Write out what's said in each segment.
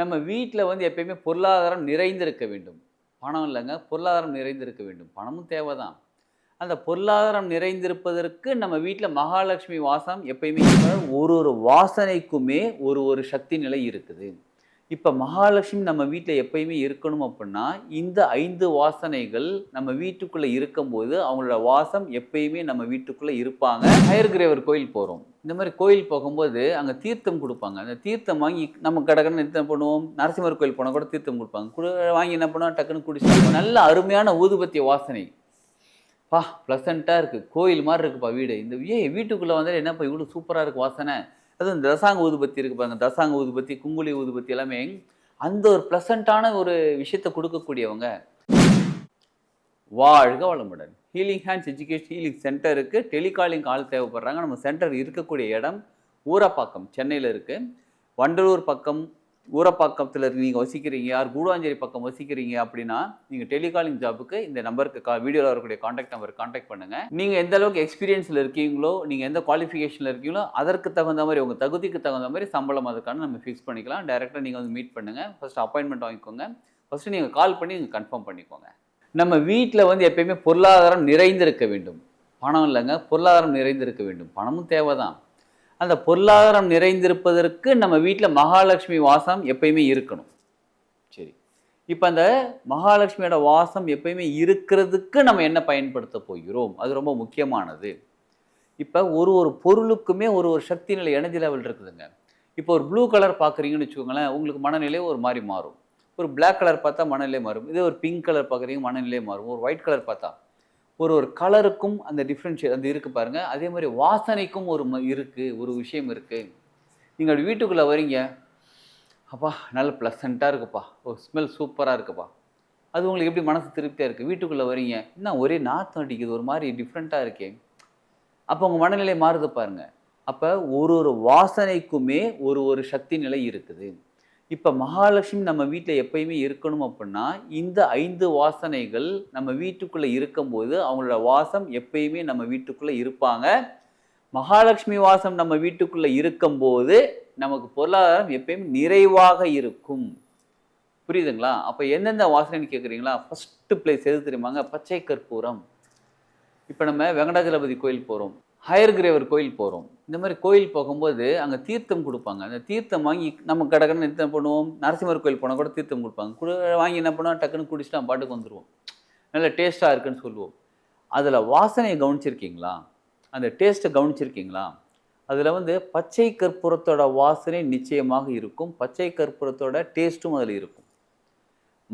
நம்ம வீட்டில் வந்து எப்பயுமே பொருளாதாரம் நிறைந்திருக்க வேண்டும். பணம் இல்லைங்க பொருளாதாரம் நிறைந்திருக்க வேண்டும். பணமும் தேவை தான் அந்த பொருளாதாரம் நிறைந்திருப்பதற்கு நம்ம வீட்டில் மகாலட்சுமி வாசம் எப்பயுமே ஒரு ஒரு வாசனைக்குமே ஒரு ஒரு சக்தி நிலை இருக்குது. இப்போ மகாலட்சுமி நம்ம வீட்டில் எப்பயுமே இருக்கணும் அப்படின்னா இந்த ஐந்து வாசனைகள் நம்ம வீட்டுக்குள்ளே இருக்கும்போது அவங்களோட வாசம் எப்பயுமே நம்ம வீட்டுக்குள்ளே இருப்பாங்க. ஹயர்கிரேவர் கோயில் போகிறோம் இந்த மாதிரி கோயில் போகும்போது அங்கே தீர்த்தம் கொடுப்பாங்க. அந்த தீர்த்தம் வாங்கி நம்ம கடற்கரை என்ன பண்ணுவோம்? நரசிம்மர் கோயில் போனால் கூட தீர்த்தம் கொடுப்பாங்க. குடு வாங்கி என்ன பண்ணுவோம்? டக்குன்னு குடிச்சு நல்ல அருமையான ஊதுபத்திய வாசனை. பா ப்ளசண்ட்டாக இருக்குது கோயில் மாதிரி இருக்குப்பா வீடு. இந்த ஏ வீட்டுக்குள்ளே வந்தால் என்னப்பா இவ்வளோ சூப்பராக இருக்குது வாசனை? அதுவும் இந்த தசாங்க ஊதுபத்தி இருக்கு பாருங்க. தசாங்க ஊதுபத்தி குங்குலி ஊதுபத்தி எல்லாமே அந்த ஒரு ப்ளசண்ட்டான ஒரு விஷயத்தை கொடுக்கக்கூடியவங்க. வாழ்க வளமுடன். ஹீலிங் ஹேண்ட்ஸ் எஜுகேஷன் ஹீலிங் சென்டருக்கு டெலிகாலிங் கால் தேவைப்படுறாங்க. நம்ம சென்டர் இருக்கக்கூடிய இடம் ஊரப்பாக்கம் சென்னையில் இருக்குது வண்டலூர் பக்கம் ஊரப்பாக்கத்தில் நீங்கள் வசிக்கிறீங்க யார் கூடாஞ்சேரி பக்கம் வசிக்கிறீங்க அப்படின்னா நீங்கள் டெலிகாலிங் ஜாபுக்கு இந்த நம்பருக்கு கா வீடியோவில் வரக்கூடிய காண்டாக்ட் நம்பர் காண்டாக்ட் பண்ணுங்கள் நீங்கள் எந்த அளவுக்கு எக்ஸ்பீரியன்ஸில் இருக்கீங்களோ நீங்கள் எந்த குவாலிஃபிகேஷனில் இருக்கீங்களோ அதற்கு தகுந்த மாதிரி உங்கள் தகுதிக்கு தகுந்த மாதிரி சம்பளம் அதுக்கான நம்ம ஃபிக்ஸ் பண்ணிக்கலாம். டேரெக்டாக நீங்கள் வந்து மீட் பண்ணுங்கள் ஃபஸ்ட் அப்பாயின்மெண்ட் வாங்கிக்கோங்க. ஃபஸ்ட்டு நீங்கள் கால் பண்ணி நீங்கள் கன்ஃபார்ம் பண்ணிக்கோங்க. நம்ம வீட்டில் வந்து எப்பயுமே பொருளாதாரம் நிறைந்திருக்க வேண்டும். பணம் இல்லைங்க பொருளாதாரம் நிறைந்திருக்க வேண்டும். பணமும் தேவை தான் அந்த பொருளாதாரம் நிறைந்திருப்பதற்கு நம்ம வீட்டில் மகாலட்சுமி வாசம் எப்பயுமே இருக்கணும். சரி. இப்போ அந்த மகாலட்சுமியோட வாசம் எப்பயுமே இருக்கிறதுக்கு நம்ம என்ன பயன்படுத்த போகிறோம்? அது ரொம்ப முக்கியமானது. இப்போ ஒரு ஒரு பொருளுக்குமே ஒரு ஒரு சக்தி நிலை எனர்ஜி லெவல் இருக்குதுங்க. இப்போ ஒரு ப்ளூ கலர் பார்க்குறீங்கன்னு வச்சுக்கோங்களேன் உங்களுக்கு மனநிலை ஒரு மாதிரி மாறும். ஒரு பிளாக் கலர் பார்த்தா மனநிலை மாறும். இதே ஒரு பிங்க் கலர் பார்க்குறீங்க மனநிலை மாறும். ஒரு ஒயிட் கலர் பார்த்தா ஒரு ஒரு கலருக்கும் அந்த டிஃப்ரென்ஷியல் அந்த இருக்குது பாருங்கள் அதே மாதிரி வாசனைக்கும் ஒரு ம- இருக்குது ஒரு விஷயம் இருக்குது நீங்கள் அப்படி வீட்டுக்குள்ளே வரீங்க அப்பா நல்ல ப்ளசண்ட்டாக இருக்குப்பா. ஒரு ஸ்மெல் சூப்பராக இருக்குப்பா. அது உங்களுக்கு எப்படி மனசு திருப்தியாக இருக்குது வீட்டுக்குள்ளே வரீங்க என்ன ஒரே நாற்றம் அடிக்குது ஒரு மாதிரி டிஃப்ரெண்ட்டாக இருக்கே. அப்போ உங்கள் மனநிலை மாறுது பாருங்க. அப்போ ஒரு ஒரு வாசனைக்குமே ஒரு ஒரு சக்தி நிலை இருக்குது. இப்போ மகாலட்சுமி நம்ம வீட்டில் எப்பயுமே இருக்கணும் அப்படின்னா இந்த ஐந்து வாசனைகள் நம்ம வீட்டுக்குள்ளே இருக்கும்போது அவங்களோட வாசம் எப்பயுமே நம்ம வீட்டுக்குள்ளே இருப்பாங்க. மகாலட்சுமி வாசம் நம்ம வீட்டுக்குள்ளே இருக்கும்போது நமக்கு பொருளாதாரம் எப்பயும் நிறைவாக இருக்கும். புரியுதுங்களா? அப்போ எந்தெந்த வாசனைன்னு கேட்குறீங்களா ஃபஸ்ட்டு பிளேஸ் எது தெரியுமாங்க? பச்சை கற்பூரம். இப்போ நம்ம வெங்கடாஜலபதி கோயில் போகிறோம் ஹையர் கிரேவர் கோயில் போகிறோம் இந்த மாதிரி கோயில் போகும்போது அங்கே தீர்த்தம் கொடுப்பாங்க. அந்த தீர்த்தம் வாங்கி நம்ம கடற்கரை என்ன பண்ணுவோம்? நரசிம்மர் கோயில் போனால் கூட தீர்த்தம் கொடுப்பாங்க. குடு வாங்கி என்ன பண்ணுவோம்? டக்குன்னு குடிச்சிட்டு பாட்டுக்கு வந்துடுவோம் நல்ல டேஸ்ட்டாக இருக்குன்னு சொல்லுவோம். அதில் வாசனையை கவனிச்சிருக்கீங்களா? அந்த டேஸ்ட்டை கவனிச்சிருக்கீங்களா? அதில் வந்து பச்சை கற்பூரத்தோட வாசனை நிச்சயமாக இருக்கும். பச்சை கற்பூரத்தோட டேஸ்ட்டும் அதில் இருக்கும்.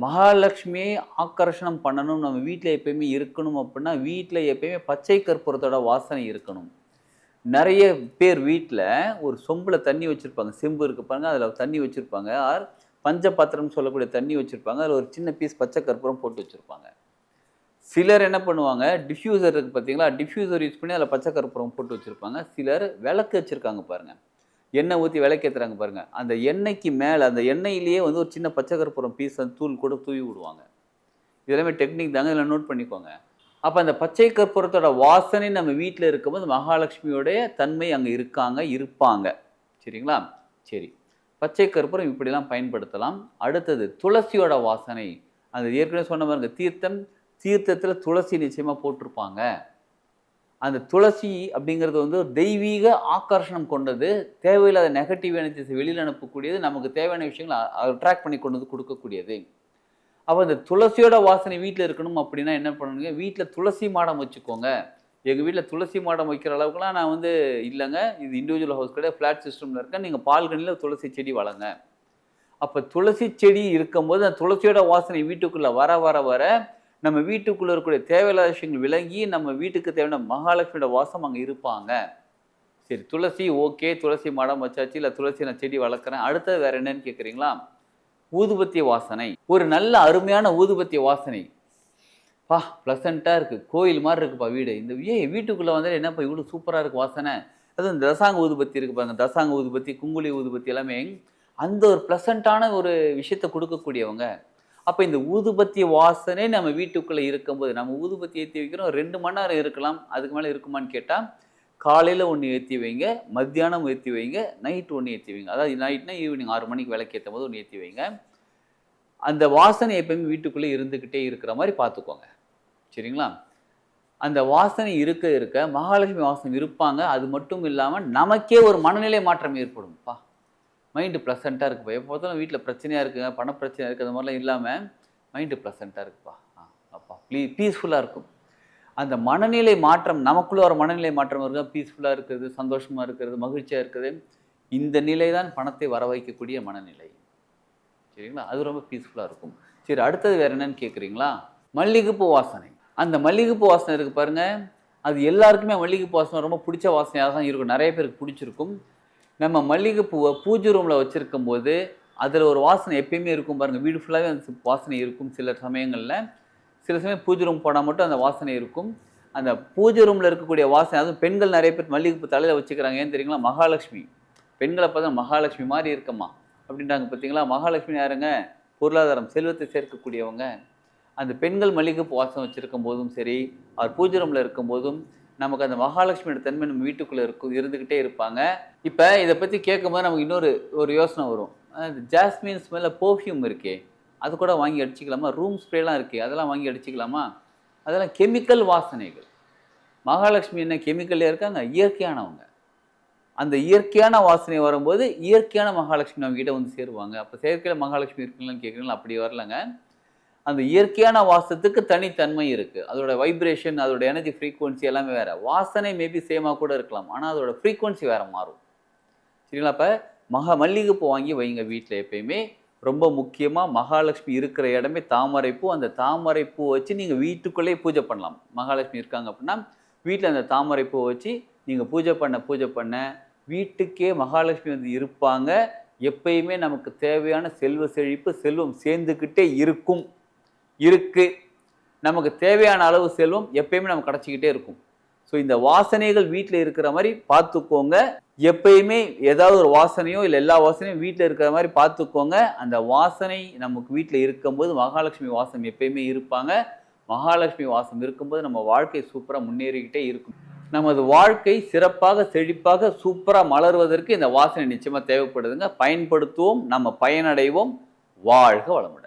மகாலட்சுமியை ஆக்கர்ஷணம் பண்ணணும் நம்ம வீட்டில் எப்பயுமே இருக்கணும் அப்படின்னா வீட்டில் எப்பயுமே பச்சை கற்பூரத்தோட வாசனை இருக்கணும். நிறைய பேர் வீட்டில் ஒரு சொம்பில் தண்ணி வச்சுருப்பாங்க. செம்பு இருக்கு பாருங்க அதில் தண்ணி வச்சுருப்பாங்க. ஆர் பஞ்ச பாத்திரம்னு சொல்லக்கூடிய தண்ணி வச்சுருப்பாங்க. அதில் ஒரு சின்ன பீஸ் பச்சை கற்பூரம் போட்டு வச்சுருப்பாங்க. சிலர் என்ன பண்ணுவாங்க டிஃப்யூசர் இருக்குது பார்த்தீங்களா டிஃப்யூசர் யூஸ் பண்ணி அதில் பச்சை கற்பூரம் போட்டு வச்சுருப்பாங்க. சிலர் விளக்கு வச்சுருக்காங்க பாருங்கள் எண்ணெய் ஊற்றி விளக்கேற்றுறாங்க பாருங்கள் அந்த எண்ணெய்க்கு மேலே அந்த எண்ணெயிலேயே வந்து ஒரு சின்ன பச்சை கற்பூரம் பீஸ் அந்த தூள் கூட தூவி விடுவாங்க. இதெல்லாமே டெக்னிக் தாங்க இதில் நோட் பண்ணிக்கோங்க. அப்போ அந்த பச்சை கற்பூரத்தோட வாசனை நம்ம வீட்டில் இருக்கும்போது மகாலட்சுமியோடைய தன்மை அங்கே இருக்காங்க இருப்பாங்க. சரிங்களா? சரி. பச்சை கற்பூரம் இப்படிலாம் பயன்படுத்தலாம். அடுத்தது துளசியோட வாசனை. அந்த ஏற்கனவே சொன்ன பாருங்க தீர்த்தம் தீர்த்தத்தில் துளசி நிச்சயமாக போட்டிருப்பாங்க. அந்த துளசி அப்படிங்கிறது வந்து ஒரு தெய்வீக ஆக்கர்ஷணம் கொண்டது. தேவையில்லாத நெகட்டிவ் எனர்ஜிஸ் வெளியில் அனுப்பக்கூடியது. நமக்கு தேவையான விஷயங்களை அட்ராக்ட் பண்ணி கொண்டு வந்து கொடுக்கக்கூடியது. அப்போ இந்த துளசியோட வாசனை வீட்டில் இருக்கணும் அப்படின்னா என்ன பண்ணணுங்க? வீட்டில் துளசி மாடம் வச்சுக்கோங்க. எங்கள் வீட்டில் துளசி மாடம் வைக்கிற அளவுக்குலாம் நான் வந்து இல்லைங்க. இது இண்டிவிஜுவல் ஹவுஸ் கிடையாது. ஃப்ளாட் சிஸ்டமில் இருக்கேன். நீங்கள் பால்கனியில் துளசி செடி வளங்க அப்போ துளசி செடி இருக்கும்போது அந்த துளசியோட வாசனை வீட்டுக்குள்ளே வர வர வர நம்ம வீட்டுக்குள்ளே இருக்கக்கூடிய தேவையில்லாத விஷயங்கள் விளங்கி நம்ம வீட்டுக்கு தேவையான மகாலட்சுமியோட வாசம் அங்கே இருப்பாங்க. சரி துளசி ஓகே துளசி மடம் வச்சாச்சு இல்லை துளசி நான் செடி வளர்க்குறேன். அடுத்தது வேற என்னன்னு கேட்குறீங்களா ஊதுபத்தி வாசனை. ஒரு நல்ல அருமையான ஊதுபத்தி வாசனை. பா ப்ளசண்ட்டாக இருக்குது கோயில் மாதிரி இருக்குப்பா வீடு. இந்த ஏ வீட்டுக்குள்ளே வந்தால் என்னப்பா இவ்வளோ சூப்பராக இருக்குது வாசனை? அதுவும் இந்த தசாங்க ஊதுபத்தி இருக்கு பாருங்க. தசாங்க ஊதுபத்தி குங்குலி ஊதுபத்தி எல்லாமே அந்த ஒரு ப்ளசண்ட்டான ஒரு விஷயத்தை கொடுக்கக்கூடியவங்க. அப்போ இந்த ஊதுபத்தி வாசனை நம்ம வீட்டுக்குள்ளே இருக்கும்போது நம்ம ஊதுபத்தி ஏற்றி வைக்கிறோம் ரெண்டு மணி நேரம் இருக்கலாம் அதுக்கு மேலே இருக்குமான்னு கேட்டால் காலையில் ஒன்று ஏற்றி வைங்க மத்தியானம் ஏற்றி வைங்க நைட் ஒன்று ஏற்றி வைங்க. அதாவது நைட்னா ஈவினிங் ஆறு மணிக்கு விளக்கு ஏற்றும் போது ஒன்று ஏற்றி வைங்க. அந்த வாசனை எப்பயுமே வீட்டுக்குள்ளே இருந்துக்கிட்டே இருக்கிற மாதிரி பார்த்துக்கோங்க சரிங்களா? அந்த வாசனை இருக்க இருக்க மகாலட்சுமி வாசனை இருப்பாங்க. அது மட்டும் இல்லாமல் நமக்கே ஒரு மனநிலை மாற்றம் ஏற்படும்ப்பா மைண்டு ப்ளசண்ட்டாக இருக்குப்பா. எப்போ பார்த்தாலும் வீட்டில் பிரச்சனையாக இருக்குங்க பண பிரச்சனை இருக்குது அந்த மாதிரிலாம் இல்லாமல் மைண்டு ப்ளசண்ட்டாக இருக்குப்பா. ஆ அப்பா ப்ளீ பீஸ்ஃபுல்லாக இருக்கும். அந்த மனநிலை மாற்றம் நமக்குள்ளே ஒரு மனநிலை மாற்றம் இருக்குது பீஸ்ஃபுல்லாக இருக்கிறது சந்தோஷமாக இருக்கிறது மகிழ்ச்சியாக இருக்கிறது. இந்த நிலை தான் பணத்தை வர வைக்கக்கூடிய மனநிலை. சரிங்களா? அது ரொம்ப பீஸ்ஃபுல்லாக இருக்கும். சரி அடுத்தது வேறு என்னன்னு கேட்குறீங்களா மல்லிகைப்பூ வாசனை. அந்த மல்லிகைப்பூ வாசனை இருக்கு பாருங்க. அது எல்லாருக்குமே மல்லிகைப்பூ வாசனை ரொம்ப பிடிச்ச வாசனையாக தான் இருக்கும். நிறைய பேருக்கு பிடிச்சிருக்கும். நம்ம மல்லிகைப்பூவை பூஜை ரூமில் வச்சுருக்கும் போது அதில் ஒரு வாசனை எப்பயுமே இருக்கும் பாருங்கள் வீடு ஃபுல்லாகவே அந்த வாசனை இருக்கும் சில சமயங்களில். சில சமயம் பூஜை ரூம் போனால் மட்டும் அந்த வாசனை இருக்கும். அந்த பூஜை ரூமில் இருக்கக்கூடிய வாசனை அதுவும் பெண்கள் நிறைய பேர் மல்லிகைப்பூ தலையில் வச்சுக்கிறாங்க. ஏன் தெரியுங்களா? மகாலட்சுமி. பெண்களை பார்த்தா மகாலட்சுமி மாதிரி இருக்கம்மா. அப்படின்றாங்க பார்த்தீங்களா மகாலட்சுமி யாருங்க? பொருளாதாரம் செல்வத்தை சேர்க்கக்கூடியவங்க. அந்த பெண்கள் மல்லிகைப்பூ வாசம் வச்சுருக்கும் போதும் சரி அவர் பூஜை ரூமில் இருக்கும் போதும் நமக்கு அந்த மகாலட்சுமியோட தன்மை நம்ம வீட்டுக்குள்ளே இருக்கும் இருந்துக்கிட்டே இருப்பாங்க. இப்போ இதை பற்றி கேட்கும்போது நமக்கு இன்னொரு ஒரு யோசனை வரும். அது ஜாஸ்மின் ஸ்மெல்ல பர்ஃப்யூம் இருக்கே அது கூட வாங்கி அடிச்சுக்கலாமா? ரூம் ஸ்ப்ரேலாம் இருக்கே அதெல்லாம் வாங்கி அடிச்சுக்கலாமா? அதெல்லாம் கெமிக்கல் வாசனைகள். மகாலட்சுமி என்ன கெமிக்கல்லே இருக்காங்க? இயற்கையானவங்க. அந்த இயற்கையான வாசனை வரும்போது இயற்கையான மகாலட்சுமி நம்ம கிட்ட வந்து சேருவாங்க. அப்போ செயற்கையில் மகாலட்சுமி இருக்குங்களான்னு கேட்குறீங்களா? அப்படி வரலங்க. அந்த இயற்கையான வாசத்துக்கு தனித்தன்மை இருக்குது அதோட வைப்ரேஷன் அதோட எனர்ஜி ஃப்ரீக்குவன்சி எல்லாமே வேறு. வாசனை மேபி சேமாக கூட இருக்கலாம் ஆனால் அதோட ஃப்ரீக்குவன்சி வேறு மாறும். சரிங்களா? அப்போ மகா மல்லிகைப்பூ வாங்கி வைங்க வீட்டில் எப்பயுமே. ரொம்ப முக்கியமாக மகாலட்சுமி இருக்கிற இடமே தாமரைப்பூ அந்த தாமரைப்பூ வச்சு நீங்கள் வீட்டுக்குள்ளேயே பூஜை பண்ணலாம். மகாலட்சுமி இருக்காங்க அப்படின்னா வீட்டில் அந்த தாமரைப்பூ வச்சு நீங்கள் பூஜை பண்ண பூஜை பண்ண வீட்டுக்கே மகாலட்சுமி வந்து இருப்பாங்க. எப்பயுமே நமக்கு தேவையான செல்வ செழிப்பு செல்வம் சேர்ந்துக்கிட்டே இருக்கும். இருக்குது நமக்கு தேவையான அளவு செல்வம் எப்பயுமே நமக்கு கிடச்சிக்கிட்டே இருக்கும். ஸோ இந்த வாசனைகள் வீட்டில் இருக்கிற மாதிரி பார்த்துக்கோங்க. எப்பயுமே ஏதாவது ஒரு வாசனையோ இல்லை எல்லா வாசனையும் வீட்டில் இருக்கிற மாதிரி பார்த்துக்கோங்க. அந்த வாசனை நமக்கு வீட்டில் இருக்கும்போது மகாலட்சுமி வாசம் எப்பயுமே இருப்பாங்க. மகாலட்சுமி வாசம் இருக்கும்போது நம்ம வாழ்க்கை சூப்பராக முன்னேறிக்கிட்டே இருக்கும். நமது வாழ்க்கை சிறப்பாக செழிப்பாக சூப்பராக மலர்வதற்கு இந்த வாசனை நிச்சயமாக தேவைப்படுதுங்க. பயன்படுத்துவோம் நம்ம பயனடைவோம். வாழ்க வளமுடன்.